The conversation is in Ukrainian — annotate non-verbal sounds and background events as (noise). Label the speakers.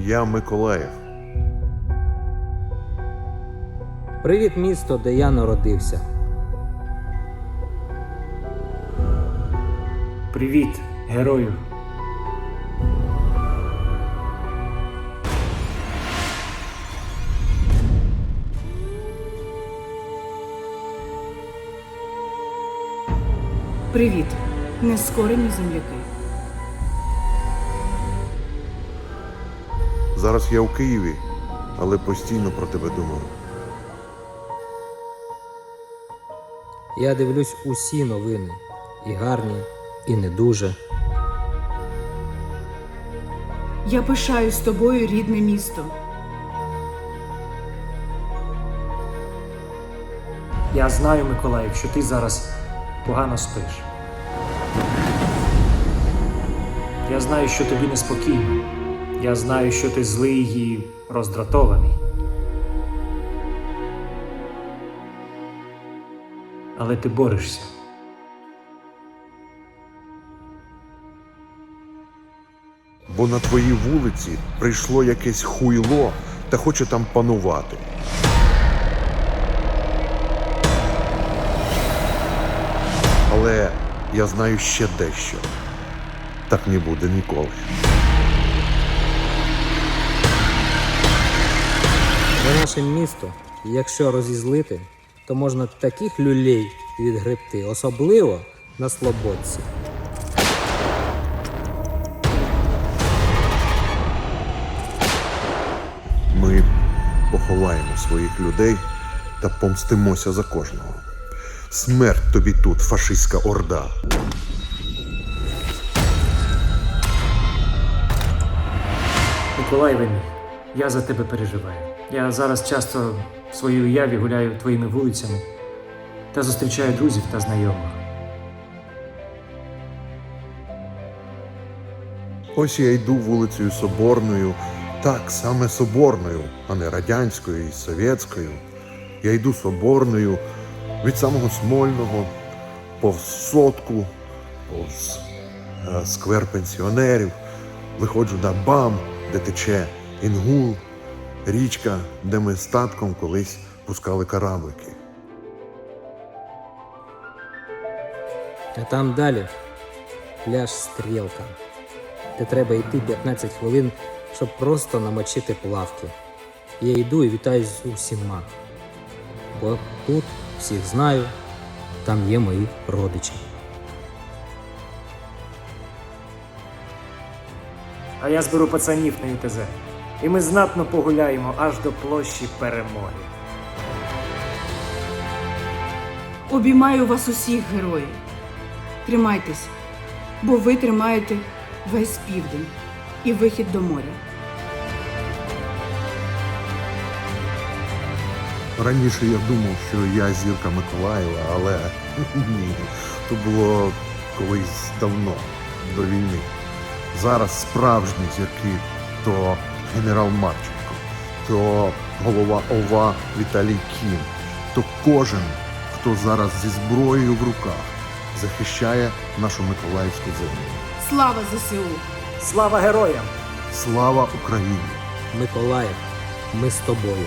Speaker 1: Я Миколаїв.
Speaker 2: Привіт, місто, де я народився.
Speaker 3: Привіт, герою.
Speaker 4: Привіт, нескорені земляки.
Speaker 1: Зараз я у Києві, але постійно про тебе думаю.
Speaker 2: Я дивлюсь усі новини. І гарні, і не дуже.
Speaker 4: Я пишаюсь тобою, рідне місто.
Speaker 3: Я знаю, Миколаїв, що ти зараз погано спиш. Я знаю, що тобі неспокійно. Я знаю, що ти злий і роздратований. Але ти борешся.
Speaker 1: Бо на твоїй вулиці прийшло якесь хуйло та хоче там панувати. Але я знаю ще дещо. Так не буде ніколи.
Speaker 2: Це наше місто, якщо розізлити, то можна таких люлей відгребти, особливо на Слободці.
Speaker 1: Ми поховаємо своїх людей та помстимося за кожного. Смерть тобі тут, фашистська орда.
Speaker 3: Миколаєве мій, я за тебе переживаю. Я зараз часто в своїй уяві гуляю твоїми вулицями та зустрічаю друзів та знайомих.
Speaker 1: Ось я йду вулицею Соборною, так саме Соборною, а не радянською і совєтською. Я йду Соборною від самого Смольного, повз сотку, повз е, сквер пенсіонерів, виходжу на БАМ, де тече Інгул, річка, де ми з татком колись пускали кораблики.
Speaker 2: А там далі пляж Стрілка, де треба йти 15 хвилин, щоб просто намочити плавки. Я йду і вітаюсь з усіма. Бо тут всіх знаю, там є мої родичі.
Speaker 3: А я зберу пацанів на ЮТЗ. І ми знатно погуляємо аж до площі перемоги.
Speaker 4: Обіймаю вас усіх, герої. Тримайтесь, бо ви тримаєте весь південь і вихід до моря.
Speaker 1: Раніше я думав, що я зірка Миколаєва, але (laughs) ні, то було колись давно, до війни. Зараз справжні зірки то генерал Марченко, то голова ОВА Віталій Кім, то кожен, хто зараз зі зброєю в руках захищає нашу Миколаївську землю.
Speaker 4: Слава ЗСУ!
Speaker 3: Слава героям!
Speaker 1: Слава Україні!
Speaker 2: Миколаїв, ми з тобою.